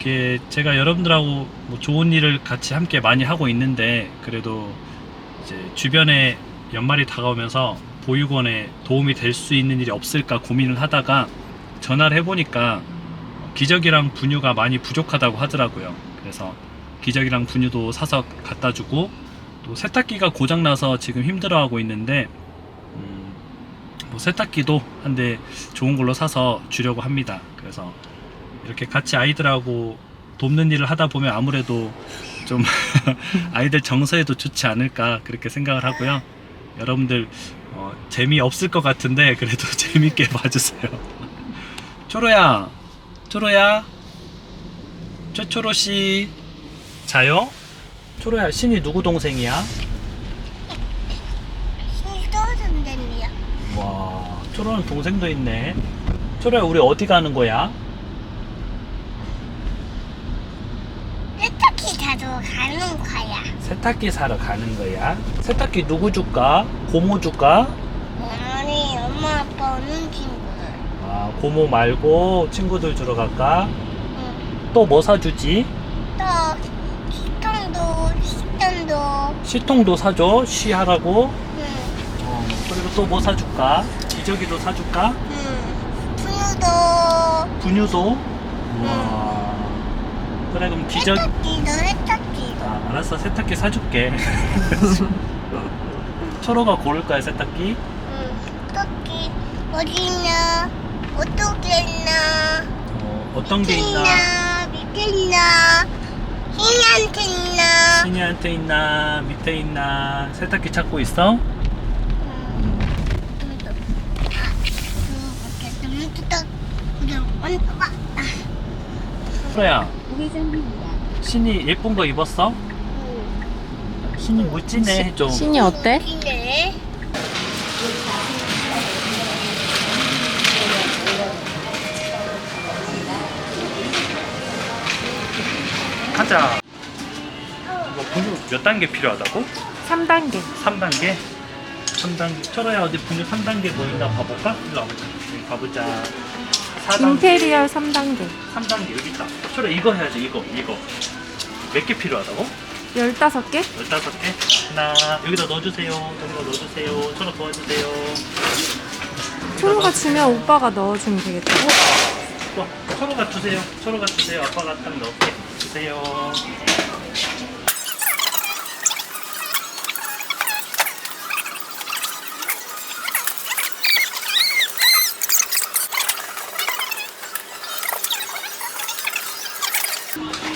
이렇게 제가 여러분들하고 뭐 좋은 일을 같이 함께 많이 하고 있는데 그래도 이제 주변에 연말이 다가오면서 보육원에 도움이 될 수 있는 일이 없을까 고민을 하다가 전화를 해보니까 기저귀랑 분유가 많이 부족하다고 하더라고요. 그래서 기저귀랑 분유도 사서 갖다 주고 또 세탁기가 고장나서 지금 힘들어하고 있는데 음, 뭐 세탁기도 한대 좋은 걸로 사서 주려고 합니다. 그래서 이렇게 같이 아이들하고 돕는 일을 하다 보면 아무래도 좀 아이들 정서에도 좋지 않을까 그렇게 생각을 하고요. 여러분들 어, 재미 없을 것 같은데 그래도 재밌게 봐주세요. 초로야, 초로야, 최초로 씨 자요? 초로야, 신이 누구 동생이야? 신도 선생이야. 와, 초로는 동생도 있네. 초로야, 우리 어디 가는 거야? 세탁기 사러 가는 거야. 세탁기 사러 가는 거야. 세탁기 누구 줄까? 고모 줄까? 아니, 엄마, 아빠 오는 친구들. 아, 고모 말고 친구들 주러 갈까? 응. 또 뭐 사주지? 또, 식당도, 식당도. 시통도 사줘. 쉬하라고. 응. 어, 그리고 또 뭐 사줄까? 기저귀도 사줄까? 응. 분유도. 분유도? 우와. 그래, 그럼 기저, 세탁기도, 세탁기도. 아, 알았어. 세탁기 사줄게. 초로가 고를 거야, 세탁기? 응. 세탁기, 어디 있나? 어떻게 있나? 어, 어떤 게 있나? 있나? 밑에 있나? 신이한테 있나? 신이한테 있나? 밑에 있나? 세탁기 찾고 있어? 초 로야, 신이 예쁜 거 입었어? 신이 멋지네, 좀. 신이 어때? 네 가자. 이거 분유 몇 단계 필요하다고? 3단계. 3단계? 3단계. 철호야 어디 분유 3단계 뭐 있나 봐볼까? 일로 와보자. 여기 가보자. 4단계. 인테리어 3단계. 3단계 여기 있다. 철호 이거 해야지 이거 이거. 몇 개 필요하다고? 15개? 15개? 하나 여기다 넣어주세요. 여기다 넣어주세요. 철호 도와주세요. 초로가 주면 오빠가 넣어주면 되겠다. 와, 철호가 주세요. 철호가 주세요. 아빠가 딱 넣을게. 주세요.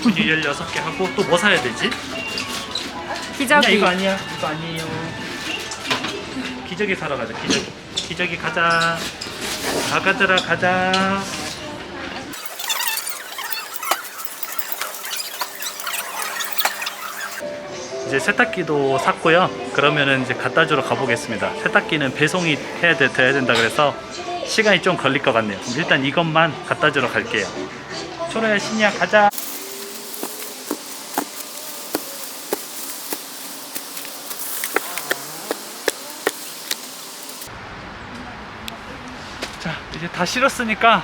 분유 16개 하고 또 뭐 사야 되지? 아니야 기저귀. 이거 아니야. 이거 아니에요. 기저귀 사러 가자. 기저귀. 기저귀 가자. 아가들아 가자. 이제 세탁기도 샀고요. 그러면은 이제 갖다 주러 가보겠습니다. 세탁기는 배송이 해야 돼, 돼야 된다 그래서 시간이 좀 걸릴 것 같네요. 그럼 일단 이것만 갖다 주러 갈게요. 초로야 신이야 가자 자 이제 다 실었으니까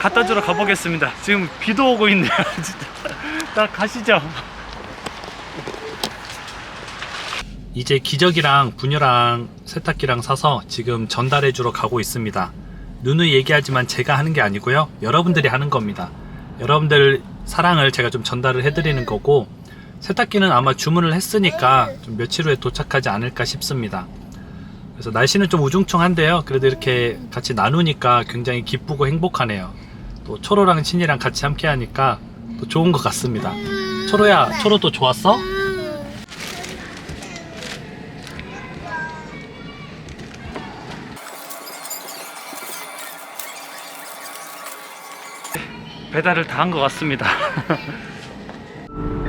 갖다 주러 가보겠습니다. 지금 비도 오고 있네요. 진짜. 나 가시죠. 이제 기저귀랑 분유랑 세탁기랑 사서 지금 전달해 주러 가고 있습니다. 누누이 얘기하지만 제가 하는 게 아니고요. 여러분들이 하는 겁니다. 여러분들 사랑을 제가 좀 전달을 해드리는 거고 세탁기는 아마 주문을 했으니까 좀 며칠 후에 도착하지 않을까 싶습니다 그래서 날씨는 좀 우중충한데요. 그래도 이렇게 같이 나누니까 굉장히 기쁘고 행복하네요. 또 초로랑 신이랑 같이 함께 하니까 또 좋은 것 같습니다. 초로야, 초로도 좋았어? 배달을 다 한 것 같습니다.